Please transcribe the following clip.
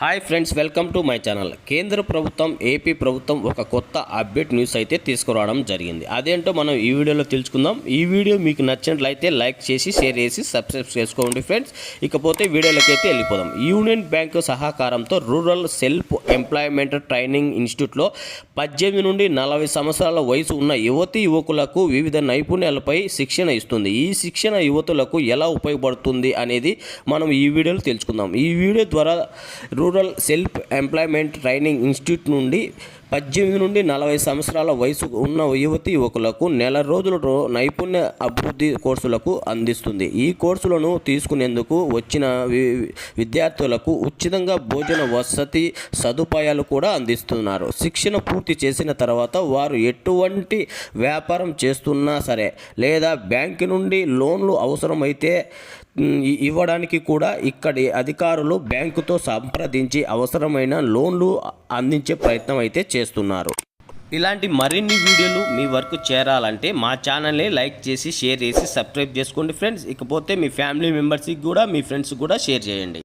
Hi friends welcome to my channel. కేంద్ర ప్రభుత్వం AP ప్రభుత్వం ఒక కొత్త అప్డేట్ న్యూస్ అయితే తీసుకురావడం జరిగింది. అదేంటో మనం ఈ వీడియోలో తెలుసుకుందాం. ఈ వీడియో మీకు నచ్చినట్లయితే లైక్ చేసి షేర్ చేసి సబ్స్క్రైబ్ చేసుకోండి ఫ్రెండ్స్. ఇకపోతే వీడియోలోకి అయితే వెళ్ళిపోదాం. యూనియన్ బ్యాంకు సహకారంతో రూరల్ సెల్ఫ్ ఎంప్లాయ్మెంట్ ట్రైనింగ్ ఇన్స్టిట్యూట్లో పద్దెనిమిది నుండి నలభై సంవత్సరాల వయసు ఉన్న యువతి యువకులకు వివిధ నైపుణ్యాలపై శిక్షణ ఇస్తుంది. ఈ శిక్షణ యువతులకు ఎలా ఉపయోగపడుతుంది అనేది మనం ఈ వీడియోలో తెలుసుకుందాం. ఈ వీడియో ద్వారా rural self employment training institute నుండి పద్దెనిమిది నుండి నలభై సంవత్సరాల వయసు ఉన్న యువతి యువకులకు నెల రోజుల రో- నైపుణ్య అభివృద్ధి కోర్సులకు అందిస్తుంది. ఈ కోర్సులను తీసుకునేందుకు వచ్చిన వి- విద్యార్థులకు ఉచితంగా భోజన వసతి సదుపాయాలు కూడా అందిస్తున్నారు. శిక్షణ పూర్తి చేసిన తర్వాత వారు ఎటువంటి వ్యాపారం చేస్తున్నా సరే లేదా బ్యాంకు నుండి లోన్లు అవసరమైతే ఇవ్వడానికి కూడా ఇక్కడి అధికారులు బ్యాంకుతో సంప్రదించి అవసరమైన లోన్లు అందించే ప్రయత్నం అయితే చేస్తున్నారు. ఇలాంటి మరిన్ని వీడియోలు మీ వరకు చేరాలంటే మా ఛానల్ని లైక్ చేసి షేర్ చేసి సబ్స్క్రైబ్ చేసుకోండి ఫ్రెండ్స్. ఇకపోతే మీ ఫ్యామిలీ మెంబర్స్కి కూడా మీ ఫ్రెండ్స్కి కూడా షేర్ చేయండి.